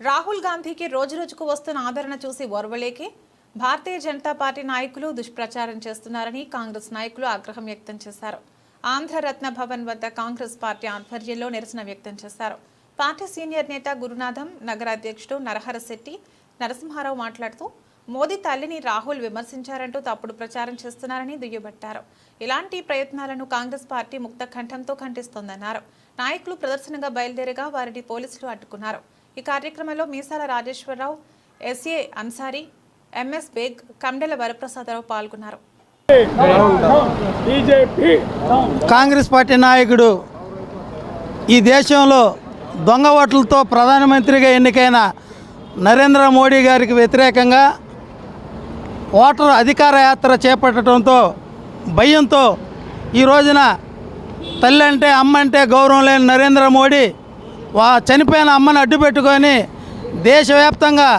రాహుల్ గాంధీకి రోజురోజుకు వస్తున్న ఆదరణ చూసి ఓర్వలేకే. భారతీయ జనతా పార్టీ నాయకులు దుష్ప్రచారం చేస్తున్నారని కాంగ్రెస్ నాయకులు ఆగ్రహం వ్యక్తం చేశారు. ఆంధ్రరత్న భవన్ వద్ద కాంగ్రెస్ పార్టీ ఆధ్వర్యంలో నిరసన వ్యక్తం చేశారు. పార్టీ సీనియర్ నేత గురునాథం నగర అధ్యక్షుడు నరహరశెట్టి నరసింహారావు మాట్లాడుతూ మోదీ తల్లిని రాహుల్ విమర్శించారంటూ తప్పుడు ప్రచారం చేస్తున్నారని దుయ్యబట్టారు. ఇలాంటి ప్రయత్నాలను కాంగ్రెస్ పార్టీ ముక్త కంఠంతో ఖండిస్తోందన్నారు. నాయకులు ప్రదర్శనగా బయలుదేరగా వారిని పోలీసులు అడ్డుకున్నారు. ఈ కార్యక్రమంలో Meesala Rajeswara Rao S A Ansari M S Baig Kandela Varaprasada Rao పాల్గొన్నారు. బీజేపీ కాంగ్రెస్ పార్టీ నాయకుడు ఈ దేశంలో దొంగ ఓట్లతో ప్రధానమంత్రిగా ఎన్నికైన నరేంద్ర మోడీ గారికి వ్యతిరేకంగా ఓటర్ అధికార యాత్ర చేపట్టడంతో భయంతో ఈ రోజున తల్లి అంటే అమ్మ అంటే గౌరవం లేని నరేంద్ర మోడీ వా చనిపోయిన అమ్మని అడ్డు పెట్టుకొని దేశవ్యాప్తంగా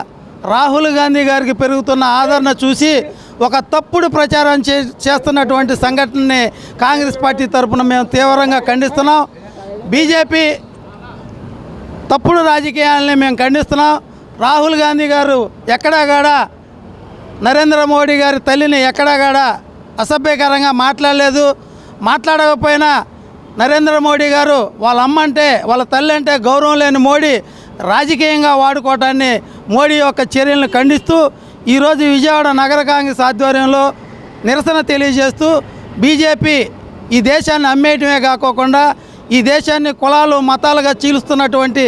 రాహుల్ గాంధీ గారికి పెరుగుతున్న ఆదరణ చూసి ఒక తప్పుడు ప్రచారం చే చేస్తున్నటువంటి సంఘటనని కాంగ్రెస్ పార్టీ తరఫున మేము తీవ్రంగా ఖండిస్తున్నాం. బీజేపీ తప్పుడు రాజకీయాలని మేము ఖండిస్తున్నాం. రాహుల్ గాంధీ గారు ఎక్కడాగాడ నరేంద్ర మోడీ గారి తల్లిని ఎక్కడాగాడ అసభ్యకరంగా మాట్లాడలేదు. మాట్లాడకపోయినా నరేంద్ర మోడీ గారు వాళ్ళ అమ్మ అంటే వాళ్ళ తల్లి అంటే గౌరవం లేని మోడీ రాజకీయంగా వాడుకోవటాన్ని మోడీ యొక్క చర్యలను ఖండిస్తూ ఈరోజు విజయవాడ నగర కాంగ్రెస్ ఆధ్వర్యంలో నిరసన తెలియజేస్తూ బీజేపీ ఈ దేశాన్ని అమ్మేయటమే కాకోకుండా ఈ దేశాన్ని కులాలు మతాలుగా చీలుస్తున్నటువంటి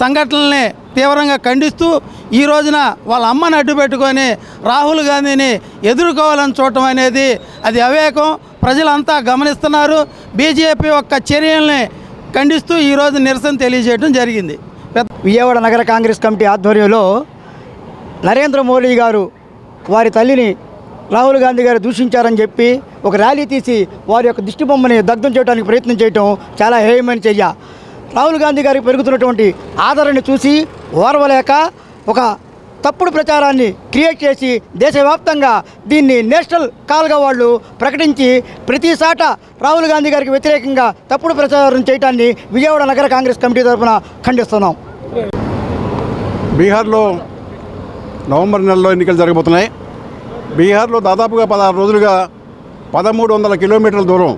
సంఘటనల్ని తీవ్రంగా ఖండిస్తూ ఈ రోజున వాళ్ళ అమ్మని అడ్డు పెట్టుకొని రాహుల్ గాంధీని ఎదుర్కోవాలని చూడటం అనేది అది అవేకం ప్రజలంతా గమనిస్తున్నారు. బీజేపీ యొక్క చర్యల్ని ఖండిస్తూ ఈరోజు నిరసన తెలియజేయడం జరిగింది. విజయవాడ నగర కాంగ్రెస్ కమిటీ ఆధ్వర్యంలో నరేంద్ర మోడీ గారు వారి తల్లిని రాహుల్ గాంధీ గారు దూషించారని చెప్పి ఒక ర్యాలీ తీసి వారి యొక్క దిష్టి బొమ్మని దగ్ధం చేయడానికి ప్రయత్నం చేయటం చాలా హేయమైన చర్య. రాహుల్ గాంధీ గారికి పెరుగుతున్నటువంటి ఆదరణ చూసి ఓర్వలేక ఒక తప్పుడు ప్రచారాన్ని క్రియేట్ చేసి దేశవ్యాప్తంగా దీన్ని నేషనల్ కాల్గా వాళ్ళు ప్రకటించి ప్రతిసాట రాహుల్ గాంధీ గారికి వ్యతిరేకంగా తప్పుడు ప్రచారం చేయడాన్ని విజయవాడ నగర కాంగ్రెస్ కమిటీ తరఫున ఖండిస్తున్నాం. బీహార్లో నవంబర్ నెలలో ఎన్నికలు జరగబోతున్నాయి. బీహార్లో దాదాపుగా పదహారు రోజులుగా పదమూడు వందల కిలోమీటర్ల దూరం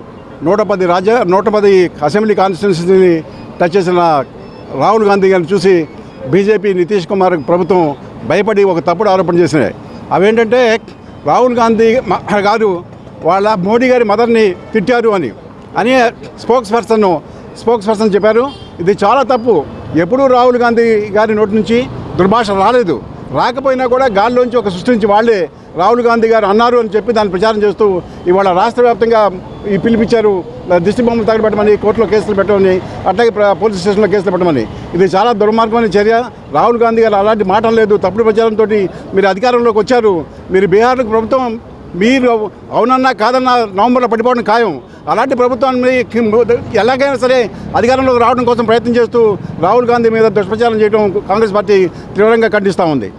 నూట పది రాజ్య నూట పది అసెంబ్లీ కాన్స్టిట్యున్సీని టచ్ చేసిన రాహుల్ గాంధీ గారిని చూసి బీజేపీ నితీష్ కుమార్ ప్రభుత్వం భయపడి ఒక తప్పుడు ఆరోపణ చేసినాయి. అవేంటంటే రాహుల్ గాంధీ గారు వాళ్ళ మోడీ గారి మదర్ని తిట్టారు అని. అని స్పోక్స్ పర్సన్ స్పోక్స్ పర్సన్ చెప్పారు. ఇది చాలా తప్పు. ఎప్పుడూ రాహుల్ గాంధీ గారి నోటి నుంచి దుర్భాష రాలేదు. రాకపోయినా కూడా గాల్లోంచి ఒక సృష్టించి వాళ్ళే రాహుల్ గాంధీ గారు అన్నారు అని చెప్పి దాన్ని ప్రచారం చేస్తూ ఇవాళ రాష్ట్ర వ్యాప్తంగా ఈ పిలిపించారు దిష్టి బొమ్మలు తగలబెట్టమని కోర్టులో కేసులు పెట్టమని అట్లాగే పోలీస్ స్టేషన్లో కేసులు పెట్టమని. ఇది చాలా దుర్మార్గమైన చర్య. రాహుల్ గాంధీ గారు అలాంటి మాటలు లేదు. తప్పుడు ప్రచారంతో మీరు అధికారంలోకి వచ్చారు. మీరు బీహార్కు ప్రభుత్వం మీరు అవునన్నా కాదన్నా నవంబర్లో పడిపోవడం ఖాయం. అలాంటి ప్రభుత్వాన్ని ఎలాగైనా సరే అధికారంలోకి రావడం కోసం ప్రయత్నం చేస్తూ రాహుల్ గాంధీ మీద దుష్ప్రచారం చేయడం కాంగ్రెస్ పార్టీ తీవ్రంగా ఖండిస్తూ ఉంది.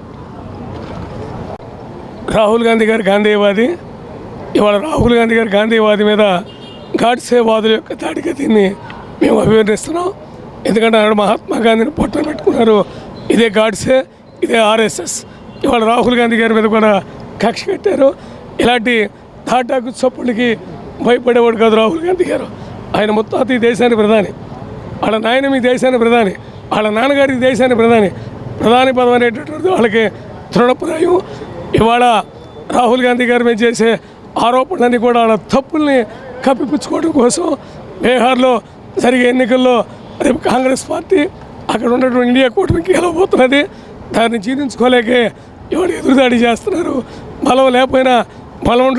రాహుల్ గాంధీ గారు గాంధీవాది ఇవాళ రాహుల్ గాంధీ గారు గాంధీవాది మీద గాడ్సే వాదుల యొక్క దాడిగా దీన్ని మేము అభివర్ణిస్తున్నాం. ఎందుకంటే ఆనాడు మహాత్మా గాంధీని పొట్టన పెట్టుకున్నారు. ఇదే గాడ్సే ఇదే ఆర్ఎస్ఎస్ ఇవాళ రాహుల్ గాంధీ గారి మీద కూడా కక్ష కట్టారు. ఇలాంటి తాటాకు చప్పుళ్ళకి భయపడేవాడు కాదు రాహుల్ గాంధీ గారు. ఆయన మొత్తం ఈ దేశానికి ప్రధాని. వాళ్ళ నాయన మీ దేశానికి ప్రధాని. వాళ్ళ నాన్నగారి దేశానికి ప్రధాని. ప్రధాని పదం అనేటటువంటి వాళ్ళకి తృణప్రాయం. ఇవాళ రాహుల్ గాంధీ గారి మీద చేసే ఆరోపణలన్నీ కూడా వాళ్ళ తప్పుల్ని కప్పిపుచ్చుకోవడం కోసం బీహార్లో జరిగే ఎన్నికల్లో రేపు కాంగ్రెస్ పార్టీ అక్కడ ఉన్నటువంటి ఇండియా కూటమికి గెలవబోతున్నది. దాన్ని జీర్ణించుకోలేకే ఎవరు ఎదురుదాడి చేస్తున్నారు. బలం లేకపోయినా బలం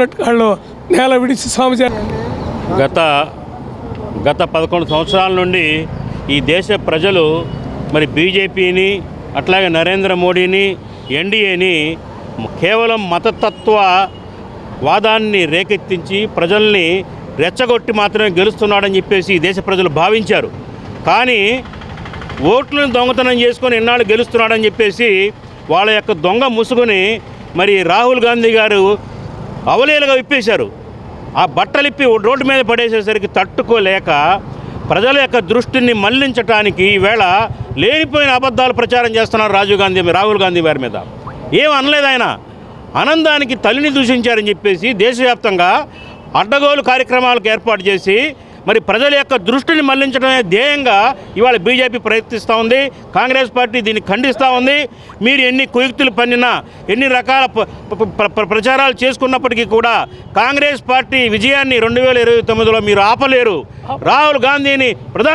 నేల విడిచి స్వామి గత గత పదకొండు సంవత్సరాల నుండి ఈ దేశ ప్రజలు మరి బీజేపీని అట్లాగే నరేంద్ర మోడీని ఎన్డీఏని కేవలం మతతత్వ వాదాన్ని రేకెత్తించి ప్రజల్ని రెచ్చగొట్టి మాత్రమే గెలుస్తున్నాడని చెప్పేసి ఈ దేశ ప్రజలు భావించారు. కానీ ఓట్లను దొంగతనం చేసుకొని ఎన్నాళ్ళు గెలుస్తున్నాడని చెప్పేసి వాళ్ళ యొక్క దొంగ ముసుగుని మరి రాహుల్ గాంధీ గారు అవలీలగా విప్పేశారు. ఆ బట్టలిప్పి రోడ్డు మీద పడేసేసరికి తట్టుకోలేక ప్రజల యొక్క దృష్టిని మళ్ళించడానికి ఈవేళ లేనిపోయిన అబద్ధాలు ప్రచారం చేస్తున్నారు రాజీవ్ గాంధీ రాహుల్ గాంధీ వారి మీద. ఏం అనలేదు ఆయన. ఆనందానికి తల్లిని దూషించారని చెప్పేసి దేశవ్యాప్తంగా అడ్డగోలు కార్యక్రమాలకు ఏర్పాటు చేసి మరి ప్రజల యొక్క దృష్టిని మళ్ళించడమే ధ్యేయంగా ఇవాళ బీజేపీ ప్రయత్నిస్తూ ఉంది. కాంగ్రెస్ పార్టీ దీన్ని ఖండిస్తూ ఉంది. మీరు ఎన్ని కుయుక్తులు పన్నినా ఎన్ని రకాల ప్రచారాలు చేసుకున్నప్పటికీ కూడా కాంగ్రెస్ పార్టీ విజయాన్ని రెండు వేల ఇరవై తొమ్మిదిలో మీరు ఆపలేరు. రాహుల్ గాంధీని ప్రధాన